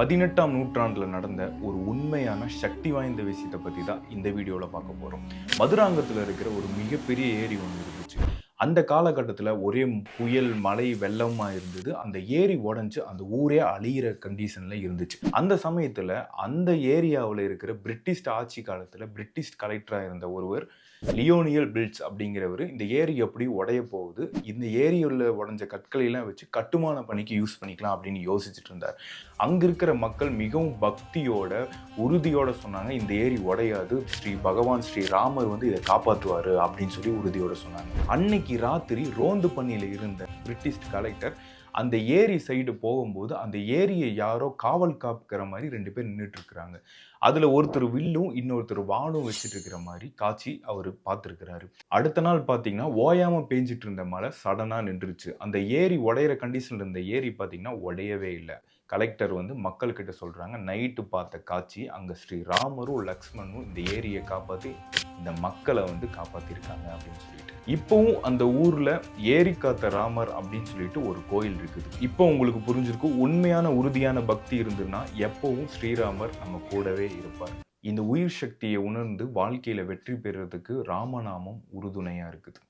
பதினெட்டாம் நூற்றாண்டில் நடந்த ஒரு உண்மையான சக்தி வாய்ந்த விஷயத்தை பற்றி தான் இந்த வீடியோவில் பார்க்க போகிறோம் மதுராங்கத்தில் இருக்கிற ஒரு மிகப்பெரிய ஏரி ஒன்று இருக்குது அந்த காலகட்டத்தில் ஒரே புயல் மழை வெள்ளமாக இருந்தது. அந்த ஏரி உடஞ்சி அந்த ஊரே அழியிற கண்டிஷனில் இருந்துச்சு. அந்த சமயத்தில் அந்த ஏரியாவில் இருக்கிற பிரிட்டிஷ் ஆட்சி காலத்தில் பிரிட்டிஷ் கலெக்டராக இருந்த ஒருவர் லியோனியல் பில்ட்ஸ் அப்படிங்கிறவர் இந்த ஏரி எப்படி உடைய போகுது இந்த ஏரியில் உடஞ்ச கற்களையெல்லாம் வச்சு கட்டுமான பணிக்கு யூஸ் பண்ணிக்கலாம் அப்படின்னு யோசிச்சுட்டு இருந்தார். அங்கே இருக்கிற மக்கள் மிகவும் பக்தியோட உறுதியோட சொன்னாங்க இந்த ஏரி உடையாது. ஸ்ரீ பகவான் ஸ்ரீ ராமர் வந்து இதை காப்பாற்றுவார் அப்படின்னு சொல்லி உறுதியோட சொன்னாங்க. அன்னைக்கு ராத்திரி ரோந்து பண்ணியில் இருந்த பிரிட்டிஷ் கலெக்டர் அந்த ஏரி சைடு போகும்போது அந்த ஏரியை யாரோ காவல் காப்புக்கிற மாதிரி ரெண்டு பேர் நின்றுட்டுருக்குறாங்க அதில் ஒருத்தர் வில்லும் இன்னொருத்தர் வானும் வச்சுட்டு இருக்கிற மாதிரி காட்சி அவர் பார்த்துருக்கிறாரு. அடுத்த நாள் பார்த்தீங்கன்னா ஓயாமல் பேஞ்சிட்டு இருந்த மழை சடனாக நின்றுச்சு. அந்த ஏரி உடையிற கண்டிஷனில் இருந்த ஏரி பார்த்தீங்கன்னா உடையவே இல்லை. கலெக்டர் வந்து மக்கள்கிட்ட சொல்கிறாங்க நைட்டு பார்த்த காட்சி அங்கே ஸ்ரீ ராமரும் லக்ஷ்மணும் இந்த ஏரியை காப்பாற்றி இந்த மக்களை வந்து காப்பாற்றிருக்காங்க அப்படின்னு சொல்லிட்டு. இப்போவும் அந்த ஊரில் ஏரிக்காத்த ராமர் அப்படின்னு சொல்லிட்டு ஒரு கோயில் இருக்குது. இப்போ உங்களுக்கு புரிஞ்சிருக்கும் உண்மையான உறுதியான பக்தி இருந்ததுன்னா எப்பவும் ஸ்ரீராமர் நம்ம கூடவே இருப்பார். இந்த உயிர் சக்தியை உணர்ந்து வாழ்க்கையில் வெற்றி பெறுறதுக்கு ராமநாமம் உறுதுணையாக இருக்குது.